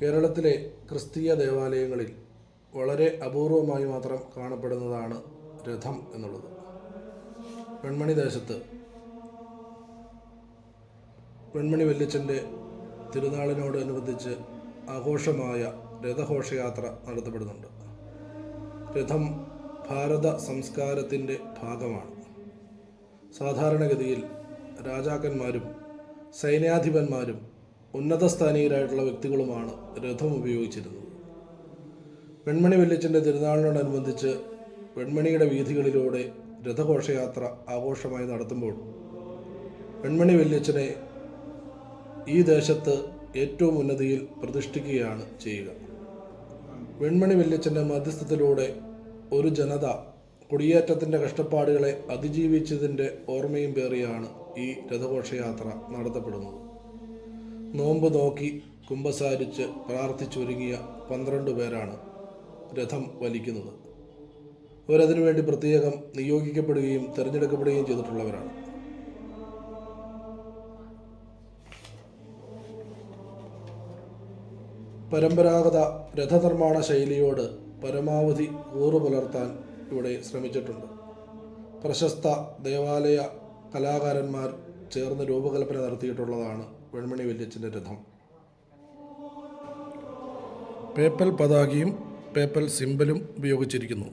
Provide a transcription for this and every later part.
കേരളത്തിലെ ക്രിസ്തീയ ദേവാലയങ്ങളിൽ വളരെ അപൂർവമായി മാത്രം കാണപ്പെടുന്നതാണ് രഥം എന്നുള്ളത്. വെൺമണി ദേശത്ത് വെൺമണി വല്യച്ഛന്റെ തിരുനാളിനോടനുബന്ധിച്ച് ആഘോഷമായ രഥഘോഷയാത്ര നടത്തപ്പെടുന്നുണ്ട്. രഥം ഭാരത സംസ്കാരത്തിന്റെ ഭാഗമാണ്. സാധാരണഗതിയിൽ രാജാക്കന്മാരും സൈന്യാധിപന്മാരും ഉന്നതസ്ഥാനീയരായിട്ടുള്ള വ്യക്തികളുമാണ് രഥം ഉപയോഗിച്ചിരുന്നത്. വെൺമണി വല്യച്ഛന്റെ തിരുനാളിനോടനുബന്ധിച്ച് പെൺമണിയുടെ വീഥികളിലൂടെ രഥഘോഷയാത്ര ആഘോഷമായി നടത്തുമ്പോൾ പെൺമണി വല്യച്ഛനെ ഈ ദേശത്ത് ഏറ്റവും ഉന്നതിയിൽ പ്രതിഷ്ഠിക്കുകയാണ് ചെയ്യുക. പെൺമണി വല്യച്ഛന്റെ മധ്യസ്ഥത്തിലൂടെ ഒരു ജനത കുടിയേറ്റത്തിന്റെ കഷ്ടപ്പാടുകളെ അതിജീവിച്ചതിന്റെ ഓർമ്മയും പേറിയാണ് ഈ രഥഘോഷയാത്ര നടത്തപ്പെടുന്നത്. നോമ്പ് നോക്കി കുമ്പസാരിച്ച് പ്രാർത്ഥിച്ചൊരുങ്ങിയ പന്ത്രണ്ട് പേരാണ് രഥം വലിക്കുന്നത്. അവരതിനു വേണ്ടി പ്രത്യേകം നിയോഗിക്കപ്പെടുകയും തിരഞ്ഞെടുക്കപ്പെടുകയും ചെയ്തിട്ടുള്ളവരാണ്. പരമ്പരാഗത രഥനിർമ്മാണ ശൈലിയോട് പരമാവധി കൂറു പുലർത്താൻ ഇവിടെ ശ്രമിച്ചിട്ടുണ്ട്. പ്രശസ്ത ദേവാലയ കലാകാരന്മാർ ചേർന്ന് രൂപകൽപ്പന നടത്തിയിട്ടുള്ളതാണ് വെൺമണി വല്യച്ഛന്റെ രഥം. പേപ്പൽ പതാകയും പേപ്പൽ സിംബലും ഉപയോഗിച്ചിരിക്കുന്നു.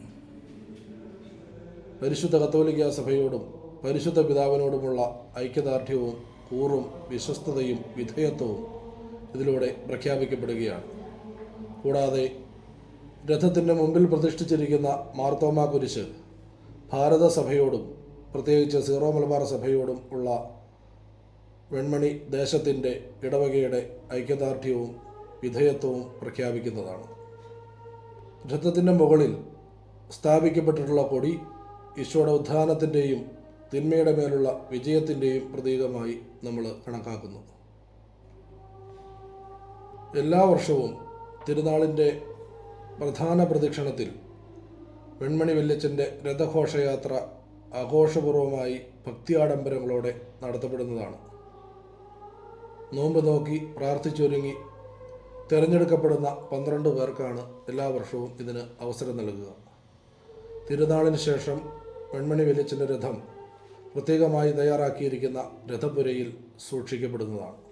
പരിശുദ്ധ കത്തോലിക്ക സഭയോടും പരിശുദ്ധ പിതാവിനോടുമുള്ള ഐക്യദാർഢ്യവും കൂറും വിശ്വസ്തതയും വിധേയത്വവും ഇതിലൂടെ പ്രഖ്യാപിക്കപ്പെടുകയാണ്. കൂടാതെ രഥത്തിന്റെ മുമ്പിൽ പ്രതിഷ്ഠിച്ചിരിക്കുന്ന മാർത്തോമ കുരിശ് ഭാരതസഭയോടും പ്രത്യേകിച്ച് സീറോ മലബാർ സഭയോടും ഉള്ള വെൺമണി ദേശത്തിന്റെ ഇടവകയുടെ ഐക്യദാർഢ്യവും വിധേയത്വവും പ്രഖ്യാപിക്കുന്നതാണ്. രഥത്തിന്റെ മുകളിൽ സ്ഥാപിക്കപ്പെട്ടിട്ടുള്ള കൊടി ഈശോയുടെ ഉത്ഥാനത്തിന്റെയും തിന്മയുടെ മേലുള്ള വിജയത്തിന്റെയും പ്രതീകമായി നമ്മൾ കണക്കാക്കുന്നു. എല്ലാ വർഷവും തിരുനാളിന്റെ പ്രധാന പ്രദക്ഷിണത്തിൽ വെൺമണി വല്യച്ഛന്റെ രഥഘോഷയാത്ര ആഘോഷപൂർവമായി ഭക്തിയാഡംബരങ്ങളോടെ നടത്തപ്പെടുന്നതാണ്. നോമ്പ് നോക്കി പ്രാർത്ഥിച്ചൊരുങ്ങി തിരഞ്ഞെടുക്കപ്പെടുന്ന പന്ത്രണ്ട് പേർക്കാണ് എല്ലാ വർഷവും ഇതിന് അവസരം നൽകുക. തിരുനാളിന് ശേഷം വെൺമണി വലിച്ചിന്റെ രഥം പ്രത്യേകമായി തയ്യാറാക്കിയിരിക്കുന്ന രഥപുരയിൽ സൂക്ഷിക്കപ്പെടുന്നതാണ്.